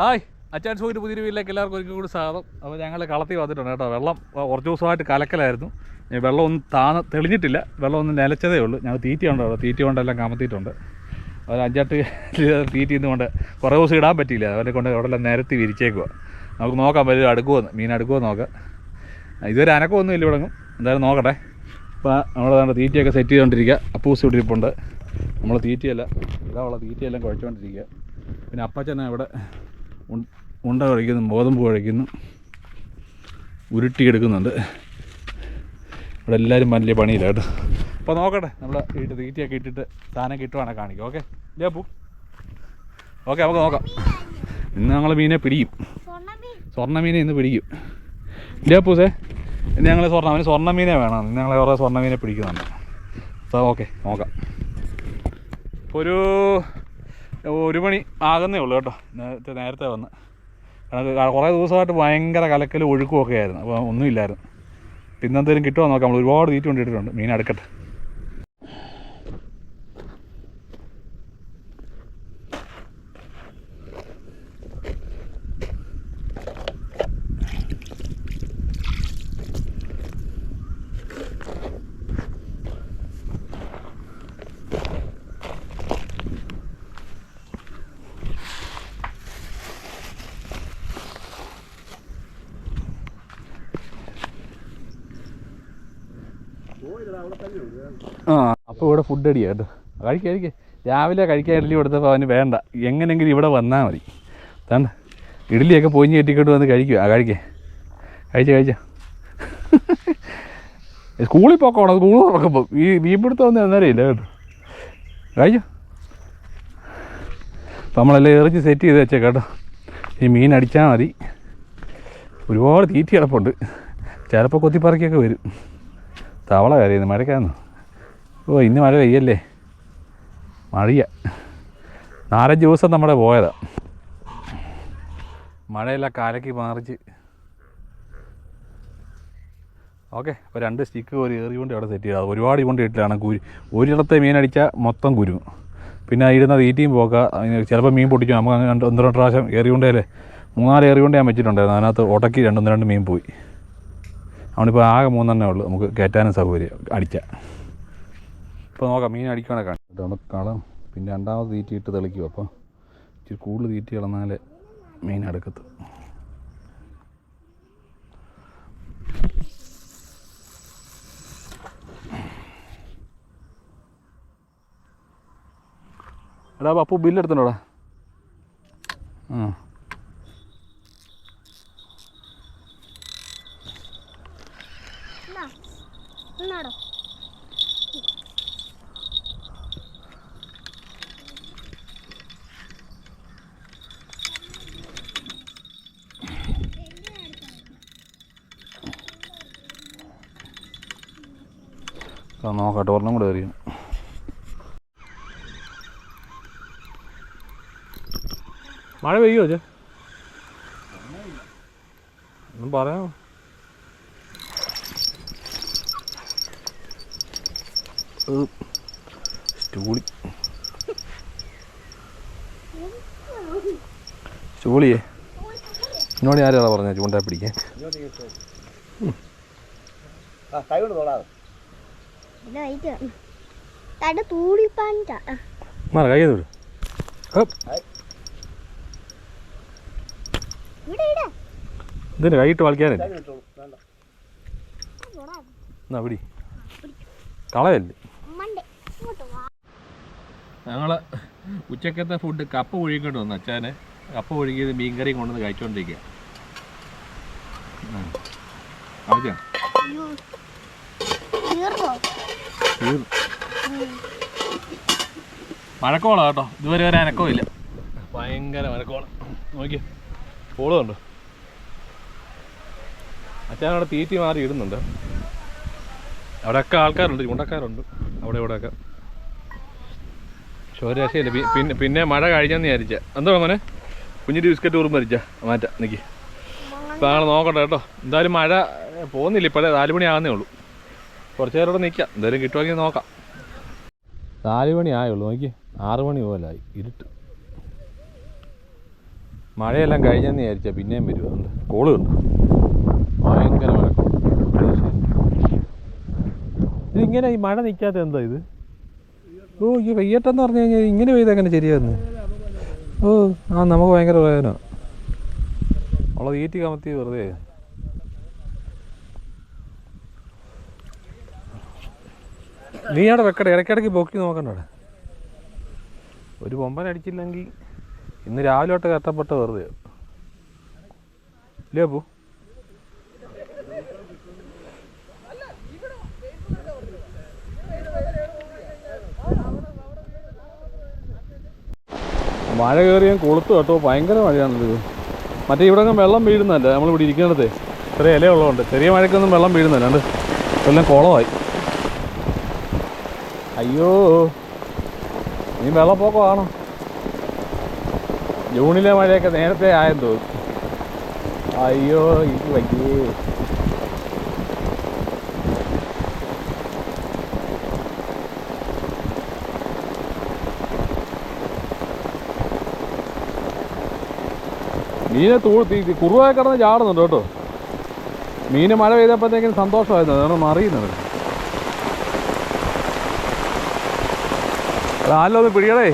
Hi. അച്ചാൻ സോയിന്റെ പുതിയ വീട്ടിലേക്ക് എല്ലാവർക്കും ഒരിക്കൽ കൂടി സ്വാഗതം. അപ്പോൾ ഞങ്ങൾ കളത്തി വന്നിട്ടുണ്ട് കേട്ടോ. വെള്ളം കുറച്ച് ദിവസമായിട്ട് കലക്കലായിരുന്നു. വെള്ളം ഒന്നും താന്ന് തെളിഞ്ഞിട്ടില്ല. വെള്ളം ഒന്നും നിലച്ചതേ ഉള്ളൂ. ഞങ്ങൾ തീറ്റ ഉണ്ട് അവിടെ തീറ്റ കൊണ്ടെല്ലാം കമത്തിയിട്ടുണ്ട്. അവർ അഞ്ചാട്ട് തീറ്റ ഇന്നുകൊണ്ട് കുറേ ദിവസം ഇടാൻ പറ്റിയില്ല. അവരെ കൊണ്ട് അവിടെ എല്ലാം നിരത്തി വിരിച്ചേക്കുക നമുക്ക് നോക്കാം വരും അടുക്കുമെന്ന് മീൻ അടുക്കുമോ നോക്കാം. ഇതുവരെ അനക്കമൊന്നും ഇല്ല ഇവിടെ എന്തായാലും നോക്കട്ടെ. അപ്പോൾ നമ്മൾ തീറ്റയൊക്കെ സെറ്റ് ചെയ്തുകൊണ്ടിരിക്കുക അപ്പൂസ് ഇവിടെ ഇരിപ്പുണ്ട്. നമ്മൾ തീറ്റയല്ല ഇതാ ഉള്ള തീറ്റയെല്ലാം കുഴച്ചുകൊണ്ടിരിക്കുക പിന്നെ അപ്പച്ചനെ ഇവിടെ ഉണ്ട കഴിക്കുന്നു ഗോതമ്പ് കഴിക്കുന്നു ഉരുട്ടിയെടുക്കുന്നുണ്ട്. ഇവിടെ എല്ലാവരും വലിയ പണിയില്ല കേട്ടോ. അപ്പോൾ നോക്കട്ടെ നമ്മൾ ഇട്ട് തീറ്റയൊക്കെ ഇട്ടിട്ട് സാധനം കിട്ടുവാണെങ്കിൽ കാണിക്കും ഓക്കെ? ഇല്ലേ പൂ ഓക്കെ നമുക്ക് നോക്കാം. ഇന്ന് ഞങ്ങൾ മീനെ പിടിക്കും. സ്വർണ മീനെ ഇന്ന് പിടിക്കും. ഇല്ലേ അപ്പൂസേ? ഇന്ന് ഞങ്ങൾ സ്വർണ മീൻ സ്വർണ മീനെ വേണം. ഇന്ന് ഞങ്ങൾ കുറേ സ്വർണ മീനെ പിടിക്കുന്നുണ്ട്. അപ്പോൾ ഓക്കെ നോക്കാം. ഒരു ഒരു മണി ആകുന്നേ ഉള്ളൂ കേട്ടോ. നേരത്തെ നേരത്തെ വന്ന്. കാരണം കുറേ ദിവസമായിട്ട് ഭയങ്കര കലക്കലും ഒഴുക്കും ഒക്കെ ആയിരുന്നു. അപ്പോൾ ഒന്നുമില്ലായിരുന്നു പിന്നെ എന്തെങ്കിലും കിട്ടുമോ നോക്കാം. നമ്മൾ ഒരുപാട് തീറ്റ കൊണ്ടിട്ടിട്ടുണ്ട്. മീൻ അടുക്കട്ടെ. ആ അപ്പോൾ ഇവിടെ ഫുഡ് അടിയാ കേട്ടോ. കഴിക്കുക രാവിലെ കഴിക്കാൻ ഇഡ്ഡലി കൊടുത്തപ്പോൾ അവന് വേണ്ട. എങ്ങനെയെങ്കിലും ഇവിടെ വന്നാൽ മതി. തണ്ട ഇഡ്ഡലിയൊക്കെ പൊഞ്ഞ് കെട്ടിക്കൊണ്ട് വന്ന് കഴിക്കുക ആ കഴിക്കേ. കഴിച്ച കഴിച്ച. സ്കൂളിൽ പോക്കോണം സ്കൂൾ തുറക്കുമ്പോൾ ഈ മീൻപിടുത്തം ഒന്നും എന്നറിയില്ല കേട്ടോ. കഴിച്ചോ? നമ്മളെല്ലാം എറിഞ്ഞ് സെറ്റ് ചെയ്ത് വെച്ചേ കേട്ടോ. ഈ മീൻ അടിച്ചാൽ മതി. ഒരുപാട് തീറ്റ കിടപ്പുണ്ട്. ചിലപ്പോൾ കൊത്തിപ്പറക്കിയൊക്കെ വരും. തവള കരയുന്നു മഴയ്ക്കാന്ന്. ഓ ഇന്ന് മഴ പെയ്യല്ലേ? മഴയ. നാലഞ്ച് ദിവസം നമ്മുടെ പോയതാ. മഴയെല്ലാം കാലയ്ക്ക് മാറിച്ച്. ഓക്കെ അപ്പോൾ രണ്ട് സ്റ്റിക്ക് ഒരു ഏറി കൊണ്ട് അവിടെ സെറ്റ് ചെയ്താൽ ഒരുപാട് കൊണ്ട് ഇട്ടിലാണ് കുരു. ഒരിടത്തെ മീൻ അടിച്ചാൽ മൊത്തം കുരു. പിന്നെ ഇടുന്ന തീറ്റയും പോക്ക. ചിലപ്പോൾ മീൻ പൊട്ടിച്ചു നമുക്ക് രണ്ട് ഒന്ന് രണ്ട് പ്രാവശ്യം ഏറി കൊണ്ടേലേ മൂന്നാൽ ഏറി കൊണ്ട് ഞാൻ വെച്ചിട്ടുണ്ടായിരുന്നു. അതിനകത്ത് ഉടക്കി രണ്ടൊന്ന് രണ്ട് മീൻ പോയി. അവനിപ്പോൾ ആകെ മൂന്നെണ്ണേ ഉള്ളൂ. നമുക്ക് കയറ്റാനും സൗകര്യം അടിച്ച ഇപ്പോൾ നോക്കാം മീൻ അടിക്കണേ കാണാം നമുക്ക് കളം. പിന്നെ രണ്ടാമത് തീറ്റിയിട്ട് തെളിക്കും അപ്പോൾ ഇച്ചിരി കൂടുതൽ തീറ്റി ഇളന്നാലേ മീൻ അടുക്കത്ത്. എടാ അപ്പു ബില്ലെടുത്തിട്ടുണ്ടോടാ? ആ. എന്നാടോ ആ നോക്കട്ടെ ഒരെണ്ണം കൂടെ അറിയാം മഴ പെയ്യോ ചേ ഒന്നും പറയാമോ? സ്റ്റൂളി. സ്റ്റൂളിയേ? എന്നോട് ആരാളാ പറഞ്ഞ? ചൂണ്ടാ പിടിക്കാൻ. തട. മാറ കൈ ഇതിന് കൈയിട്ട് കളിക്കാനല്ലേ എന്നാ പിടി. കളയല്ലേ? ഞങ്ങൾ ഉച്ചക്കത്തെ ഫുഡ് കപ്പ ഒഴുകിക്കൊണ്ട് വന്നു. അച്ഛനെ കപ്പ ഒഴുകിയത് മീൻകറിയും കൊണ്ടുവന്ന് കഴിച്ചുകൊണ്ടിരിക്കുക ആവശ്യം മഴക്കോളാ കേട്ടോ. ഇതുവരെ വരെ അനക്കമില്ല ഭയങ്കര മഴക്കോളം. നോക്കി അച്ഛൻ അവിടെ തീറ്റി മാറി ഇടുന്നുണ്ട്. അവിടെയൊക്കെ ആൾക്കാരുണ്ട് ചൂണ്ടക്കാരുണ്ട്. അവിടെ ഇവിടെയൊക്കെ. പക്ഷെ രക്ഷയില്ല പിന്നെ പിന്നെ മഴ കഴിഞ്ഞെന്ന് വിചാരിച്ച. എന്തോ മോനെ? കുഞ്ഞിന്റെ ബിസ്ക്കറ്റ് ഊറും മരിച്ച. മാറ്റാം നിൽക്കി ഇപ്പം ഞങ്ങൾ നോക്കട്ടെ കേട്ടോ. എന്തായാലും മഴ പോകുന്നില്ല. ഇപ്പോഴേ നാല് മണി ആകുന്നേ ഉള്ളൂ. കുറച്ച് നേരം ഇവിടെ എന്തായാലും കിട്ടുമെങ്കിൽ നോക്കാം. നാല് മണി ആയുള്ളൂ. നോക്കി ആറ് മണി പോലായി. ഇരുട്ട്. മഴയെല്ലാം കഴിഞ്ഞെന്ന് വിചാരിച്ചാൽ പിന്നെയും വരും അതുകൊണ്ട് കോൾ കണ്ടു? ഭയങ്കര മഴ. ഇതിങ്ങനെ ഈ മഴ നിൽക്കാത്ത എന്താ ഇത്? ഓ ഈ വെയ്യട്ടെന്ന് പറഞ്ഞു കഴിഞ്ഞാൽ ഇങ്ങനെ പെയ്ത് എങ്ങനെ ശരിയായിരുന്നു ഓ ആ നമുക്ക് ഭയങ്കര പ്രയോജനം ഉള്ള തീറ്റി കമത്തി വെറുതെ. നീ അവിടെ വെക്കട്ടെ ഇടയ്ക്കിടയ്ക്ക് പൊക്കി നോക്കണ്ട അവിടെ ഒരു പൊമ്പൻ അടിച്ചില്ലെങ്കിൽ ഇന്ന് രാവിലെ തൊട്ട് കഷ്ടപ്പെട്ട വെറുതെ ഇല്ലേ അപ്പു? മഴ കയറി ഞാൻ കൊളുത്തു കേട്ടോ. ഭയങ്കര മഴയാണല്ലോ മറ്റേ ഇവിടെ ഒന്നും വെള്ളം വീഴുന്നല്ല നമ്മളിവിടെ ഇരിക്കണത്. ചെറിയ ഇലയുള്ളതുകൊണ്ട് ചെറിയ മഴയ്ക്കൊന്നും വെള്ളം വീഴുന്നില്ല. ഉണ്ട് എല്ലാം കുളമായി. അയ്യോ. നീ വെള്ളപ്പൊക്കമാണോ. ജൂണിലെ മഴയൊക്കെ നേരത്തെ ആയെന്ന് തോന്നുന്നു. അയ്യോ എനിക്ക് വയ്യേ. മീനെ തൂ കുറുവായി കിടന്ന് ചാടുന്നുണ്ട് കേട്ടോ. മീന് മഴ പെയ്തപ്പോഴത്തേക്കും സന്തോഷമായിരുന്നു. അതാണ് മറിയുന്നത് ആല്ലോ ഒന്ന് പിടിയടേ.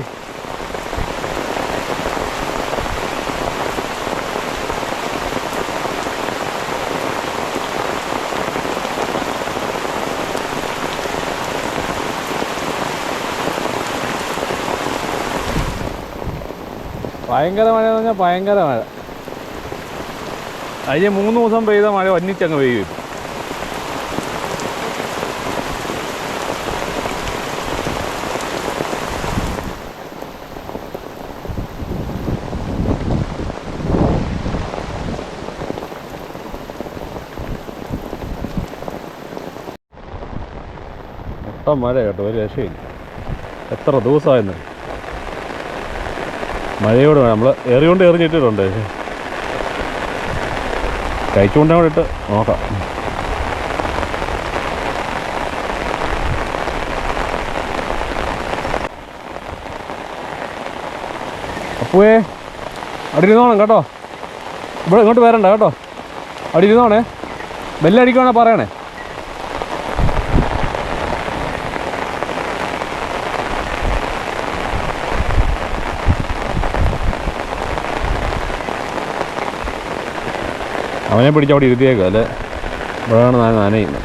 ഭയങ്കര മഴ എന്ന് പറഞ്ഞാൽ ഭയങ്കര മഴ. കഴിഞ്ഞ മൂന്ന് ദിവസം പെയ്ത മഴ ഒന്നിച്ചങ്ങ് പെയ്യും മൊത്തം മഴ കേട്ടോ ഒരു രക്ഷയില്ല. എത്ര ദിവസമായിരുന്നു മഴയോട് നമ്മൾ എറിയോണ്ട് എറിഞ്ഞിട്ടിട്ടുണ്ട്. കഴിച്ചുകൊണ്ട് കൂടെ ഇട്ട് നോക്കാം. അപ്പുവേ അവിടെ ഇരുന്നോണം കേട്ടോ. ഇവിടെ ഇങ്ങോട്ട് വരണ്ട കേട്ടോ. അവിടെ ഇരുന്നോണേ പറയണേ. അവനെ പിടിച്ച് അവിടെ ഇരുത്തിയേക്കുക അല്ലേ? ഇവിടെയാണ് ഞാൻ നനയുന്നത്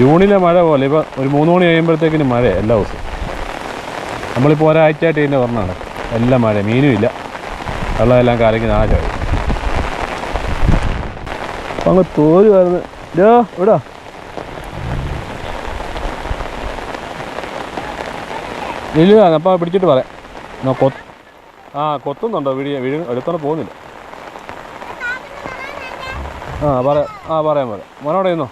ജൂണിലെ മഴ പോലെ ഇപ്പോൾ ഒരു മൂന്ന് മണി കഴിയുമ്പോഴത്തേക്കിന് മഴ എല്ലാ ദിവസവും. നമ്മളിപ്പോൾ ഒരാഴ്ചയായിട്ട് ഇതിന്റെ പറഞ്ഞാണ് എല്ലാം മഴ മീനും ഇല്ല. വെള്ളമെല്ലാം കാലയ്ക്ക് നാശമായി അപ്പം അങ്ങ് തോരുമായിരുന്നു ഇല്ലോ ഇവിടാ. ഇല്ല അപ്പോൾ പിടിച്ചിട്ട് പറയാം. എന്നാൽ കൊ- ആ കൊത്തുന്നുണ്ടോ? വീഡിയോ വീഡിയോ എടുത്തോണ്ട് പോകുന്നില്ല. ആ പറയാം ആ പറയാം പറയാം. മോനോടെ ഇന്നോ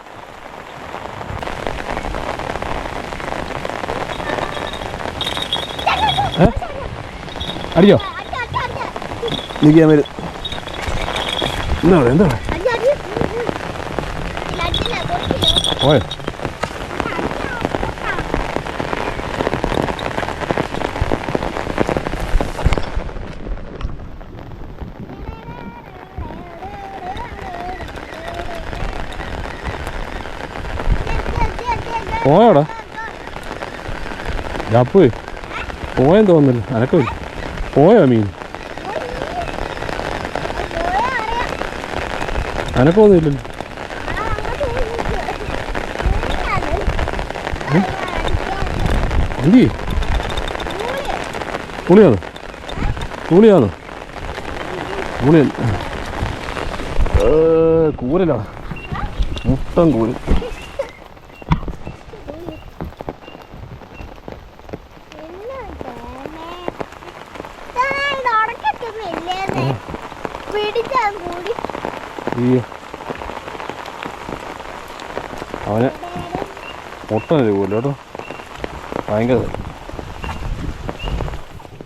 ഏ? അടിയോ അടി, അടി, അടി. നിൽക്കാൻ വരും. എന്താ പറയുക എന്താ പറയുക അടി, അടി. പോയോ? പോയോടാ ജാപ്പ് പോയെന്ന് തോന്നില്ല അനക്കില്ല പോയോ മീൻ? അനക്കൊന്നുമില്ലല്ലോ എന്തി പുളിയാണോ? പുളിയാണോ? പുളിയല്ല കൂരലാണ് മൊത്തം കൂര്. ഈ അവനെ ഒട്ടനത് പോലെ കേട്ടോ. ഭയങ്കര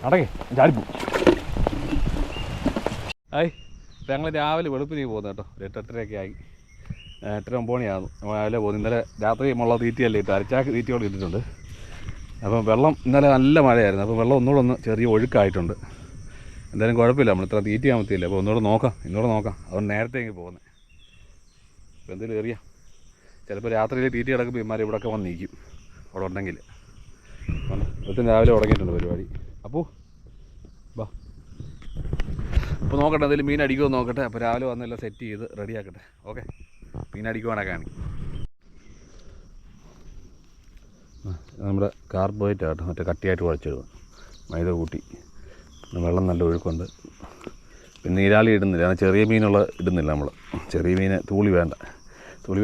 അടക്കേ ചാടിപ്പോ ആയി ഞങ്ങൾ രാവിലെ വെളുപ്പിന് പോകുന്നത് കേട്ടോ. ഒരു എട്ട് എട്ടരയൊക്കെ ആയി. എട്ടര ഒമ്പത് മണിയാകുന്നു രാവിലെ പോകുന്നു ഇന്നലെ രാത്രി മുള്ള തീറ്റിയല്ലേ ഇട്ട് അരച്ചാക്ക് തീറ്റിയോട് ഇട്ടിട്ടുണ്ട്. അപ്പം വെള്ളം ഇന്നലെ നല്ല മഴയായിരുന്നു. അപ്പം വെള്ളം ഒന്നുകൂടെ ഒന്ന് ചെറിയ ഒഴുക്കായിട്ടുണ്ട്. എന്തായാലും കുഴപ്പമില്ല. നമ്മൾ ഇത്ര തീറ്റ പറ്റില്ല അപ്പോൾ ഒന്നുകൂടെ നോക്കാം. ഇന്നുകൂടെ നോക്കാം. അതുകൊണ്ട് നേരത്തെ ഇങ്ങനെ പോകുന്നത് അപ്പോൾ എന്തെങ്കിലും എറിയാം ചിലപ്പോൾ രാത്രിയിൽ തീറ്റ് കിടക്കുമ്പോൾ ഇമാരെ ഇവിടെയൊക്കെ വന്നിരിക്കും. അവിടെ ഉണ്ടെങ്കിൽ. ഇപ്പം രാവിലെ തുടങ്ങിയിട്ടുണ്ട് പരിപാടി. അപ്പോൾ വാ. അപ്പോൾ നോക്കട്ടെ എന്തെങ്കിലും മീൻ അടിക്കുമോ നോക്കട്ടെ. അപ്പോൾ രാവിലെ വന്നെല്ലാം സെറ്റ് ചെയ്ത് റെഡിയാക്കട്ടെ ഓക്കെ മീൻ അടിക്കുവാണെങ്കിൽ കാണിക്കും ആ, ഇത് നമ്മുടെ കാർബോഹൈഡ്രേറ്റ് മറ്റേ കട്ടിയായിട്ട് കുഴച്ചിടുക മൈദ കൂട്ടി. വെള്ളം നല്ല ഒഴുക്കുണ്ട്. പിന്നെ നീരാളി ഇടുന്നില്ല. കാരണം ചെറിയ മീനുള്ള ഇടുന്നില്ല നമ്മൾ ചെറിയ മീനെ തൂളി വേണ്ട. തൂളി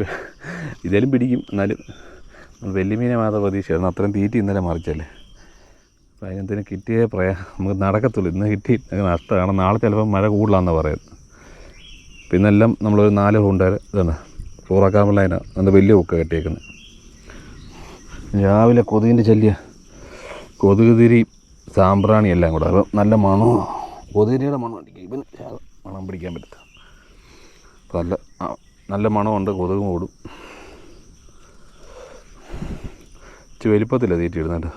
ഇതേലും പിടിക്കും. എന്നാലും വലിയ മീനെ മാത്രം പ്രതീക്ഷയായിരുന്നു അത്രയും തീറ്റി ഇന്നലെ മറിച്ചല്ലേ. അപ്പോൾ അതിനകത്തിന് കിട്ടിയേ പറയാം നമുക്ക് നടക്കത്തുള്ളൂ. ഇന്ന് കിട്ടി നഷ്ടമാണ്. നാളെ ചിലപ്പോൾ മഴ കൂടുതലാണെന്നാണ് പറയുന്നത്. പിന്നെ എല്ലാം നമ്മളൊരു നാല് ഹുണ്ടാർ ഇതാണ്. ഫ്ലോറാക്കാമുള്ളതിനാണ് നല്ല വലിയ ഒക്കെ കെട്ടിയേക്കുന്നത് രാവിലെ കൊതുകിന്റെ ശല്യ. കൊതുക് സാമ്പ്രാണി എല്ലാം കൂടെ. അപ്പം നല്ല മണോ? കൊതിരിയുടെ മണം അടിക്കും ഇവന് മണം പിടിക്കാൻ അപ്പം നല്ല നല്ല മണമുണ്ട് കൊതുക് ഓടും. ഇച്ചിരി വലിപ്പത്തില്ല തീറ്റി ഇടുന്നുണ്ട്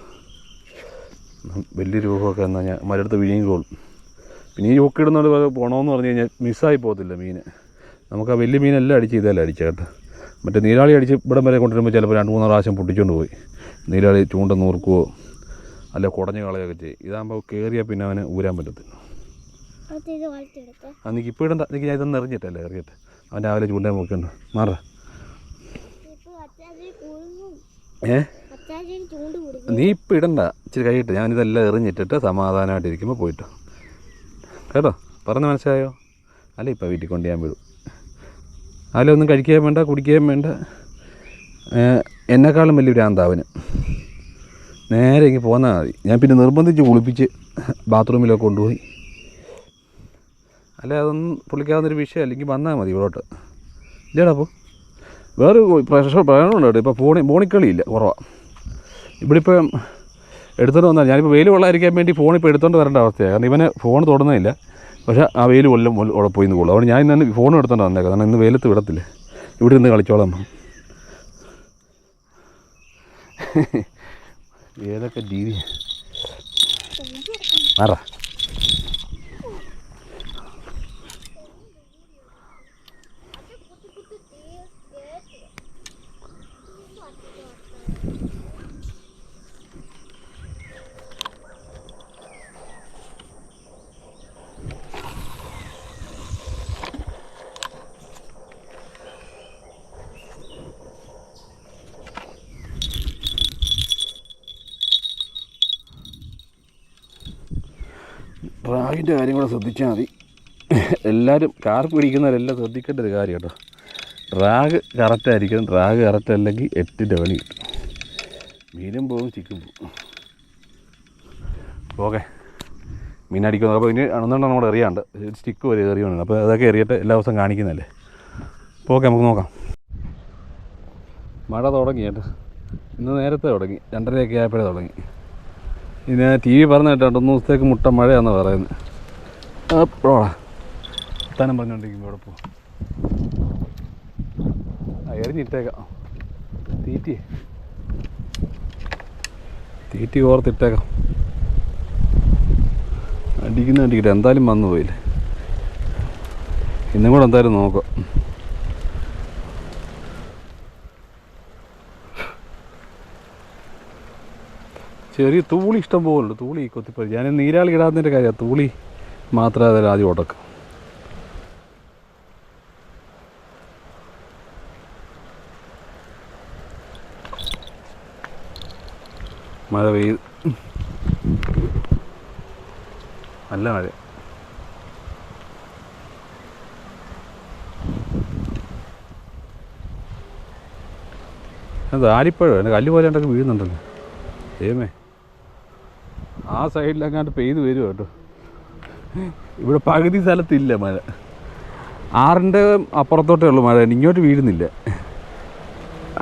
വലിയ രൂപമൊക്കെ എന്നാൽ ഞാൻ മരടുത്ത് വിഴിയുകയുള്ളൂ പിന്നെ ഈ യൂക്ക് ഇടുന്നോണ്ട് പോകണമെന്ന് പറഞ്ഞു കഴിഞ്ഞാൽ മിസ്സായി പോകത്തില്ല മീൻ നമുക്ക് ആ വലിയ മീനെല്ലാം അടിച്ച് ഇതെല്ലാം അടിച്ച കേട്ടോ. മറ്റേ നീരാളി അടിച്ച് ഇവിടം വരെ കൊണ്ടുവരുമ്പോൾ ചിലപ്പോൾ രണ്ട് മൂന്ന് പ്രാവശ്യം പൊട്ടിച്ചുകൊണ്ട് പോയി. നീരാളി ചൂണ്ട നൂർക്കുകയോ അല്ല കുടഞ്ഞ് കളയുകയൊക്കെ ചെയ്യും. ഇതാകുമ്പോൾ കയറിയാൽ പിന്നെ അവന് ഊരാൻ പറ്റത്തില്ല. ആ നീ ഇപ്പോൾ ഇടണ്ട. നീക്ക് ഞാൻ ഇതൊന്നും എറിഞ്ഞിട്ടല്ലേ എറിയട്ടെ? അവൻ രാവിലെ ചൂണ്ടാൻ നോക്കിയുണ്ട് മാറ. ഏ? ചൂണ്ട് നീ ഇപ്പം ഇടണ്ട. ഇച്ചിരി കഴിയിട്ട് ഞാനിതെല്ലാം എറിഞ്ഞിട്ടിട്ട് സമാധാനമായിട്ടിരിക്കുമ്പോൾ പോയിട്ട്. കേട്ടോ? പറഞ്ഞ മനസ്സിലായോ? അല്ല ഇപ്പം വീട്ടിൽ കൊണ്ട് ഞാൻ വിടും. അതിലൊന്നും ഒന്നും കഴിക്കുകയും വേണ്ട കുടിക്കുകയും വേണ്ട. എന്നെക്കാളും വലിയ ഭ്രാന്താവന് നേരെ ഇങ്ങനെ പോന്നാൽ മതി. ഞാൻ പിന്നെ നിർബന്ധിച്ച് കുളിപ്പിച്ച് ബാത്റൂമിലൊക്കെ കൊണ്ടുപോയി. അല്ല അതൊന്നും പുള്ളിക്കാവുന്നൊരു വിഷയം അല്ലെങ്കിൽ വന്നാൽ മതി ഇവിടോട്ട്. ഇല്ലേടാ അപ്പോൾ വേറെ പ്രശ്നം പ്രശ്നമുണ്ട് കേട്ടോ ഇപ്പോൾ ഫോണി ഫോണിക്കളിയില്ല കുറവാണ് ഇവിടെ ഇപ്പം എടുത്തോണ്ട് വന്നാൽ ഞാനിപ്പോൾ വെയിൽ കൊള്ളാതിരിക്കാൻ വേണ്ടി ഫോൺ ഇപ്പോൾ എടുത്തോണ്ട് വരേണ്ട അവസ്ഥയാണ് കാരണം ഇവന് ഫോൺ തൊടുന്നില്ല പക്ഷേ ആ വെയിൽ കൊല്ലം അവിടെ പോയി അതുകൊണ്ട് ഞാൻ ഇന്ന് ഫോൺ എടുത്തോണ്ട് വന്നേക്കാം. കാരണം ഇന്ന് വെയിലത്ത് വിടത്തില്ല. ഇവിടെ നിന്ന് കളിച്ചോളാം. ഏതൊക്കെ രീതി ആറാ ഡ്രാഗിന്റെ കാര്യം കൂടെ ശ്രദ്ധിച്ചാൽ മതി. എല്ലാവരും കാർ പിടിക്കുന്നവരെല്ലാം ശ്രദ്ധിക്കേണ്ട ഒരു കാര്യം കേട്ടോ. ഡ്രാഗ് കറക്റ്റായിരിക്കണം ഡ്രാഗ് കറക്റ്റ് അല്ലെങ്കിൽ എട്ടിന്റെ പണി കിട്ടും. മീനും പോകും ചിക്കും പോകും. ഓക്കെ മീൻ അടിക്കുന്നു. അപ്പോൾ ഇനി അണുന്നുണ്ടോ നമ്മൾ എറിയാണ്ട്. സ്റ്റിക്ക് വരെ എറിയുന്നുണ്ട് അപ്പോൾ അതൊക്കെ എറിയട്ടെ എല്ലാ ദിവസവും കാണിക്കുന്നതല്ലേ. അപ്പോൾ ഓക്കെ നമുക്ക് നോക്കാം. മഴ തുടങ്ങി കേട്ടോ. ഇന്ന് നേരത്തെ തുടങ്ങി. രണ്ടരയൊക്കെ ആയപ്പോഴേ തുടങ്ങി. ഇനി ടി വി പറഞ്ഞ കേട്ടോ രണ്ടു ദിവസത്തേക്ക് മുട്ട മഴയാണെന്ന് പറയുന്നത്. അപ്പോഴാ താനം പറഞ്ഞുകൊണ്ടിരിക്കുമ്പോൾ ഇവിടെ പോ. ആ എറിഞ്ഞിട്ടേക്കാം. തീറ്റി. തീറ്റി ഓർത്തിട്ടേക്കാം അടിക്കുന്ന അടിക്കട്ടെ എന്തായാലും വന്നു പോയില്ലേ? ഇന്നും കൂടെ എന്തായാലും നോക്കാം. ചെറിയ തൂളി ഇഷ്ടം പോലുണ്ട്. തൂളി കൊത്തിപ്പറി ഞാൻ നീരാളി ഇടാത്തതിന്റെ കാര്യമാണ് തൂളി മാത്രമേ അതിൽ ആദ്യം ഉടക്ക്. മഴ പെയ്ത്. നല്ല മഴ. അത് ആലിപ്പഴം? എന്റെ കല്ല് പോലെ ഉണ്ടൊക്കെ വീഴുന്നുണ്ടല്ലോ. ദൈവമേ. ആ സൈഡിലെങ്ങാണ്ട് പെയ്ത് വരും കേട്ടോ. ഇവിടെ പകുതി സ്ഥലത്തില്ല മഴ. ആറിന്റെ അപ്പുറത്തോട്ടേ ഉള്ളൂ മഴ ഇങ്ങോട്ട് വീഴുന്നില്ല.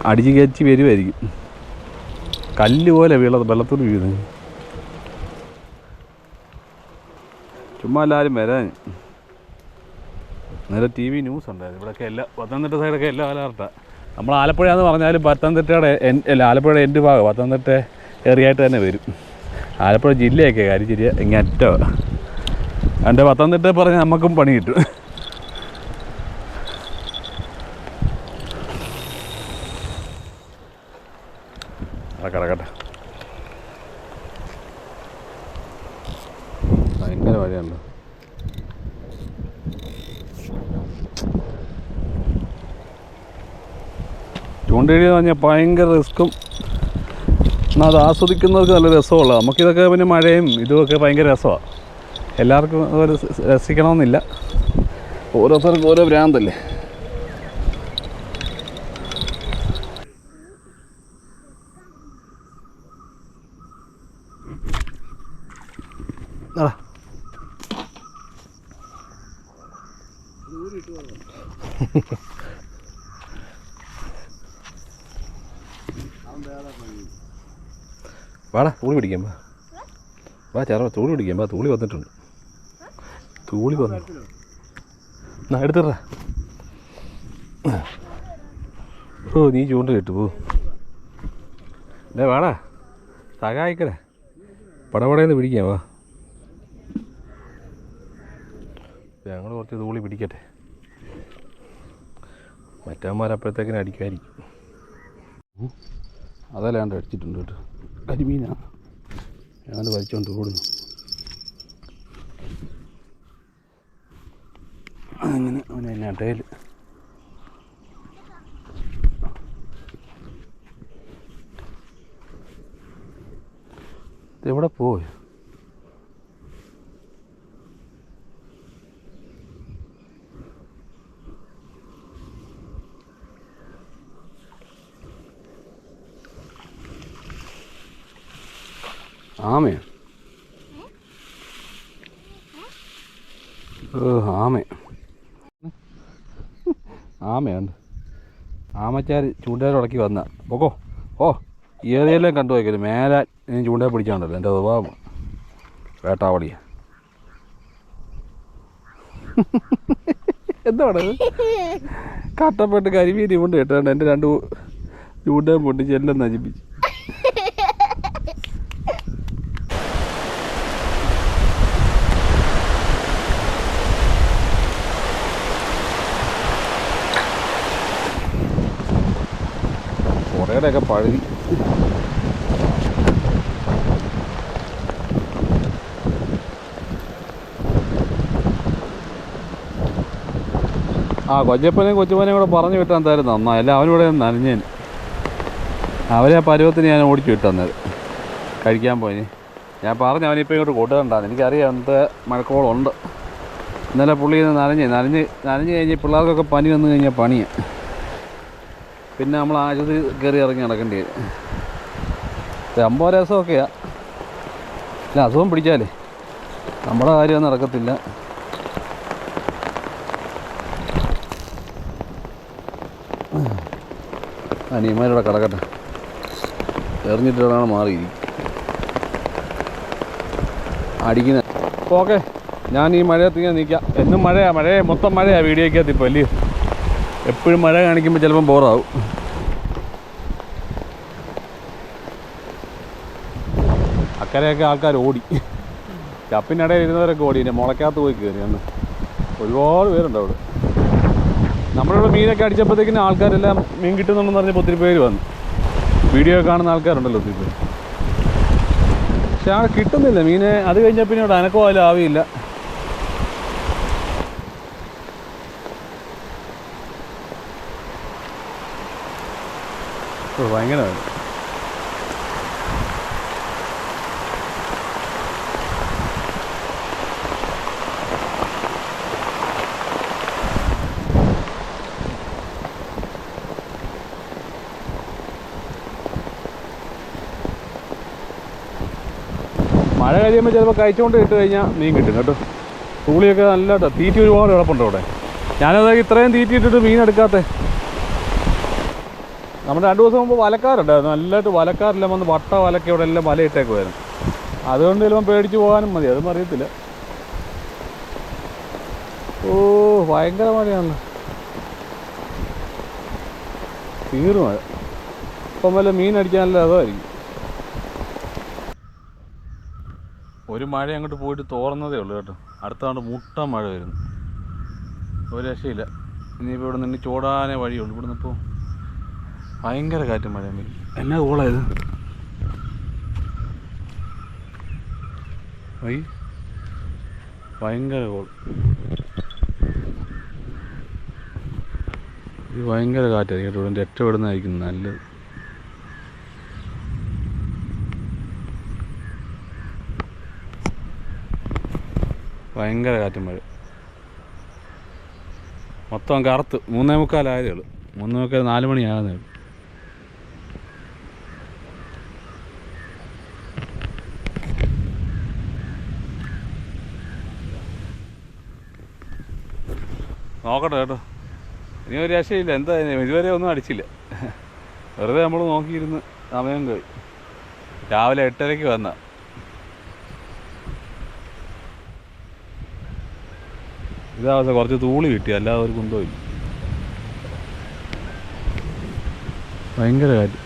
അടിച്ച് കയറ്റി വരുമായിരിക്കും കല്ല് പോലെ വീള വെള്ളത്തോട് വീഴുന്നത്. ചുമ്മാ എല്ലാവരും വരാൻ. നേരെ ടി വി ന്യൂസ് ഉണ്ടായിരുന്നു. ഇവിടെയൊക്കെ എല്ലാ പത്തനംതിട്ട സൈഡൊക്കെ എല്ലാ അലർട്ടാണ് നമ്മൾ ആലപ്പുഴ എന്ന് പറഞ്ഞാലും പത്തനംതിട്ടയുടെ അല്ല ആലപ്പുഴയുടെ എന്റെ ഭാഗം പത്തനംതിട്ട ഏറിയായിട്ട് തന്നെ വരും. ആലപ്പുഴ ജില്ലയൊക്കെ കാര്യം ഇങ്ങനെ അറ്റോ എന്റെ പത്തനംതിട്ട പറഞ്ഞ് നമുക്കും പണി കിട്ടും. അടക്കട കട്ടെ ഭയങ്കര മഴയുണ്ടോ. ചൂണ്ടയിടി എന്ന് പറഞ്ഞാൽ ഭയങ്കര റിസ്ക്കും. എന്നാൽ അത് ആസ്വദിക്കുന്നവർക്ക് നല്ല രസമുള്ള. നമുക്കിതൊക്കെ പിന്നെ മഴയും ഇതുമൊക്കെ ഭയങ്കര രസമാണ് എല്ലാവർക്കും അത് രസിക്കണമെന്നില്ല. ഓരോരുത്തർക്കും ഓരോ ഭ്രാന്തല്ലേ? ആ വാടാ തൂളി പിടിക്കാൻ വാ. വാ ചേർവ തൂളി പിടിക്കാൻ വാ തൂളി വന്നിട്ടുണ്ട്. തൂളി വന്നു. എന്നാ എടുത്തിട്ര ഓ നീ ചൂണ്ട കിട്ടു പോ. ഡേ വാടാ. സഹായിക്കടേ. പടപടയെന്ന് പിടിക്കാം വാ. ഞങ്ങൾ കുറച്ച് തൂളി പിടിക്കട്ടെ. മറ്റന്മാരപ്പോഴത്തേക്കിനും അടിക്കുമായിരിക്കും. അതല്ലാണ്ട് അടിച്ചിട്ടുണ്ട് കേട്ടോ. കരിമീനാണ് ഞാനത് വലിച്ചോണ്ട് ഓടുന്നു. അങ്ങനെ അവനെ എന്നെ അട്ടയിൽ എവിടെ പോയി? ആമയോ ആമ. ആമയുണ്ട് ആമച്ചാർ ചൂണ്ടയിൽ ഉടക്കി വന്ന. പൊക്കോ. ഓ ഏതെല്ലാം കണ്ടു വയ്ക്കരുത് മേലെ ഞാൻ ചൂണ്ടയിൽ പിടിച്ചാണ്ടല്ലോ. എന്റെ സ്വഭാവം. വേട്ടാവളിയ എന്താണ്? കട്ടപ്പെട്ട് കരിമീൻ കൊണ്ട് കേട്ടാണ്ട് എന്റെ രണ്ട് ചൂണ്ടയും പൊട്ടിച്ച് എല്ലാം നശിപ്പിച്ച്. കുറേയുടെയൊക്കെ പഴുതി ആ കൊച്ചപ്പനെയും കൊച്ചുമനെയും കൂടെ പറഞ്ഞു വിട്ടാൻ തരുന്ന നന്നാ അല്ല അവനിവിടെ നനഞ്ഞേന്. അവരെ ആ പരുവത്തിന് ഞാൻ ഓടിച്ചു വിട്ടന്നത് കഴിക്കാൻ പോയി. ഞാൻ പറഞ്ഞു അവനിപ്പോൾ ഇങ്ങോട്ട് കൂട്ടുകണ്ടാന്ന് എനിക്കറിയാം എന്ത് മഴക്കോളുണ്ട്. ഇന്നലെ പുള്ളി നനഞ്ഞ് നനഞ്ഞ് നനഞ്ഞ് കഴിഞ്ഞ് പിള്ളേർക്കൊക്കെ പനി വന്നു കഴിഞ്ഞാൽ പണിയാണ് പിന്നെ നമ്മൾ ആശുപത്രി കയറി ഇറങ്ങി നടക്കേണ്ടി വരും. അമ്പോ രസമൊക്കെയാ ഇല്ല അസുഖം പിടിച്ചാലേ. നമ്മുടെ കാര്യം നടക്കത്തില്ല. അനിയന്മാരോടെ കിടക്കട്ടെ. എറിഞ്ഞിട്ട് മാറി മാറിയിരിക്കും. അടിക്കുന്ന അപ്പോൾ ഓക്കെ ഞാൻ ഈ മഴയത്ത് ഇങ്ങനെ നിൽക്കാം. എന്നും മഴയാണ് മഴയെ മൊത്തം മഴയാണ് വീഡിയോക്കകത്ത് ഇപ്പോൾ അല്ലയോ എപ്പോഴും മഴ കാണിക്കുമ്പോൾ ചിലപ്പം ബോറാവും. അക്കരെയൊക്കെ ആൾക്കാർ ഓടി. ചപ്പിനിടയിൽ ഇരുന്നവരൊക്കെ ഓടി. എന്റെ മുളയ്ക്കകത്ത് പോയി കയറി അന്ന് ഒരുപാട് പേരുണ്ട് അവിടെ. നമ്മളിവിടെ മീനൊക്കെ അടിച്ചപ്പോഴത്തേക്കിനും ആൾക്കാരെല്ലാം മീൻ കിട്ടുന്നുണ്ടെന്ന് പറഞ്ഞപ്പോൾ ഒത്തിരി പേര് വന്നു. വീഡിയോ കാണുന്ന ആൾക്കാരുണ്ടല്ലോ ഒത്തിരി പേര്. പക്ഷെ ആ കിട്ടുന്നില്ല. മീനെ അത് കഴിഞ്ഞാൽ പിന്നെ ഇവിടെ അനക്കോ ആവിയില്ല. ഭയങ്കര മഴ കഴിയുമ്പോൾ ചിലപ്പോൾ കഴിച്ചുകൊണ്ട് ഇട്ട് കഴിഞ്ഞാൽ മീൻ കിട്ടും കേട്ടോ. തൂളിയൊക്കെ നല്ല. തീറ്റി ഒരുപാട് കിടപ്പുണ്ട് അവിടെ. ഞാനത് ഇത്രയും തീറ്റി ഇട്ടിട്ട് മീൻ എടുക്കാത്തേ. നമ്മുടെ രണ്ട് ദിവസം മുമ്പ് വലക്കാരുണ്ടായിരുന്നു. നല്ലതായിട്ട് വലക്കാരെല്ലാം വന്ന് വട്ട വലക്ക ഇവിടെ എല്ലാം വല ഇട്ടേക്കുമായിരുന്നു അതുകൊണ്ട് ചിലപ്പം പേടിച്ച് പോകാനും മതി. അതും അറിയത്തില്ല. ഓ ഭയങ്കര മഴയാണല്ലോ. തീർന്നു മഴ. ഇപ്പം വല്ല മീൻ അടിക്കാനല്ല അതായിരിക്കും. ഒരു മഴ അങ്ങോട്ട് പോയിട്ട് തോർന്നതേ ഉള്ളൂ കേട്ടോ. അടുത്താണ്ട് മുട്ട മഴ വരുന്നു. ഒരു രക്ഷയില്ല. ഇനിയിപ്പോൾ ഇവിടെ നിന്ന് ചോടാനേ വഴിയുള്ളൂ. ഇവിടെ നിന്നിപ്പോൾ ഭയങ്കര കാറ്റും മഴയും വരും. എന്നാ കോളായത് വൈ ഭയങ്കര കോൾ. ഇത് ഭയങ്കര കാറ്റായിരിക്കും കേട്ടോ ഇവിടെ രക്ഷപ്പെടുന്നതായിരിക്കും നല്ലത്. ഭയങ്കര കാറ്റും മഴ. മൊത്തം കറുത്ത്. മൂന്നേ മുക്കാലായതേ ഉള്ളൂ. മൂന്നേ മുക്കാൽ നാല് മണിയാകുന്നേ ഉള്ളൂ. നോക്കട്ടെ കേട്ടോ. ഇനി ഒരു രക്ഷയില്ല. എന്താ ഇതുവരെ ഒന്നും അടിച്ചില്ല. വെറുതെ നമ്മൾ നോക്കിയിരുന്ന് സമയം പോയി. രാവിലെ എട്ടരയ്ക്ക് വന്ന. ഇതാവസ്ഥ കുറച്ച് തൂളി കിട്ടി. അല്ലാതെ ഒരു കുന്തവും ഭയങ്കര കാറ്റ്.